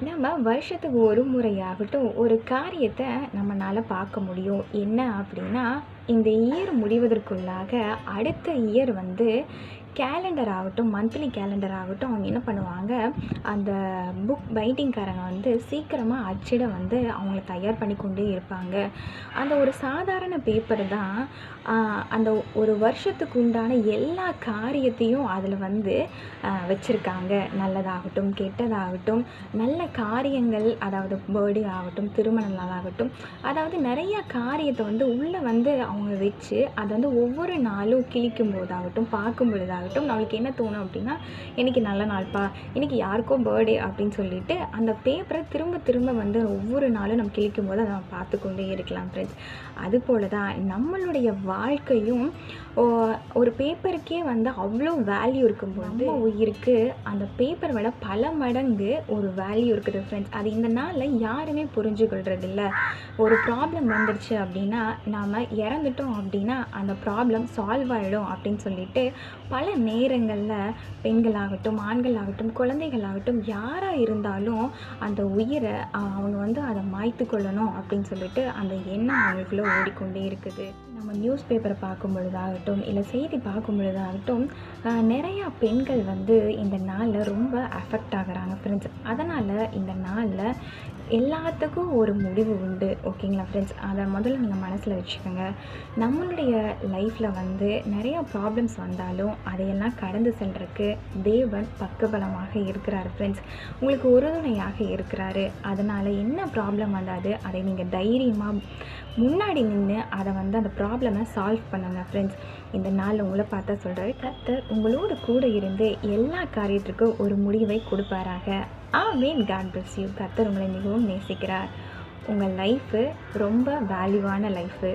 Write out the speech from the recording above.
நம்ம வருஷத்துக்கு ஒரு முறையாகட்டும் ஒரு காரியத்தை நம்மளால் பார்க்க முடியும். என்ன அப்படின்னா இந்த இயர் முடிவதற்குள்ளாக அடுத்த இயர் வந்து கேலண்டர் ஆகட்டும் மந்த்லி கேலண்டர் ஆகட்டும் அவங்க என்ன பண்ணுவாங்க? அந்த புக் பைண்டிங்காரங்க வந்து சீக்கிரமாக அச்சிட வந்து அவங்கள தயார் பண்ணி கொண்டே இருப்பாங்க. அந்த ஒரு சாதாரண பேப்பர் தான் அந்த ஒரு வருஷத்துக்கு உண்டான எல்லா காரியத்தையும் அதில் வந்து வச்சுருக்காங்க. நல்லதாகட்டும் கெட்டதாகட்டும் நல்ல காரியங்கள் அதாவது பேர்டே ஆகட்டும் திருமண நாள் ஆகட்டும் அதாவது நிறைய காரியத்தை வந்து உள்ளே வந்து அவங்க வச்சு அதை வந்து ஒவ்வொரு நாளும் கிழிக்கும் போதாகட்டும் பார்க்கும் பொழுதாகட்டும் நம்மளுக்கு என்ன தோணும் அப்படின்னா இன்றைக்கி நல்ல நாள்ப்பா இன்றைக்கி யாருக்கோ பர்த்டே அப்படின்னு சொல்லிட்டு அந்த பேப்பரை திரும்ப திரும்ப வந்து ஒவ்வொரு நாளும் நம்ம கிழிக்கும் போது அதை நம்ம பார்த்து கொண்டே இருக்கலாம் ஃப்ரெண்ட்ஸ் அதுபோல் தான் நம்மளுடைய வாழ்க்கையும் ஒரு பேப்பருக்கே வந்து அவ்வளோ வேல்யூ இருக்கும்போது உயிருக்கு அந்த பேப்பர் விட பல மடங்கு ஒரு வேல்யூ இருக்குது ஃப்ரெண்ட்ஸ் அது இந்த நாளில் யாருமே புரிஞ்சுக்கொள்கிறது இல்லை ஒரு ப்ராப்ளம் வந்துடுச்சு அப்படின்னா நாம் இறந்துட்டோம் அப்படின்னா அந்த ப்ராப்ளம் சால்வ் ஆகிடும் அப்படின்னு சொல்லிட்டு பல நேரங்களில் பெண்களாகட்டும் ஆண்களாகட்டும் குழந்தைகளாகட்டும் யாராக இருந்தாலும் அந்த உயிரை அவங்க வந்து அதை மாய்த்து கொள்ளணும் அப்படின்னு சொல்லிட்டு அந்த எண்ணம் அவங்களுக்குள்ளே ஓடிக்கொண்டே இருக்குது. நம்ம நியூஸ் பேப்பரை பார்க்கும் பொழுதாகட்டும் இல்லை செய்தி பார்க்கும் பொழுதாகட்டும் நிறையா பெண்கள் வந்து இந்த நாளில் ரொம்ப அஃபெக்ட் ஆகிறாங்க ஃப்ரெண்ட்ஸ் அதனால் இந்த நாளில் எல்லாத்துக்கும் ஒரு முடிவு உண்டு. ஓகேங்களா ஃப்ரெண்ட்ஸ் அதை முதல்ல நீங்கள் மனசில் வச்சுக்கோங்க. நம்மளுடைய லைஃப்பில் வந்து நிறையா ப்ராப்ளம்ஸ் வந்தாலும் அதையெல்லாம் கடந்து செல்றதுக்கு தேவன் பக்கபலமாக இருக்கிறார் ஃப்ரெண்ட்ஸ் உங்களுக்கு உறுதுணையாக இருக்கிறாரு. அதனால் என்ன ப்ராப்ளம் வந்தாது அதை நீங்கள் தைரியமாக முன்னாடி நின்று அதை வந்து அந்த ப்ராப்ளமை சால்வ் பண்ணுங்கள் ஃப்ரெண்ட்ஸ் இந்த நாள் உங்களை பார்த்தா சொல்கிறாரு கர்த்தர் உங்களோட கூட இருந்து எல்லா காரியத்திற்கும் ஒரு முடிவை கொடுப்பாராக. Amen God bless you கர்த்தர் உங்களை மிகவும் நேசிக்கிறார். உங்கள் லைஃபு ரொம்ப வேல்யூவான லைஃபு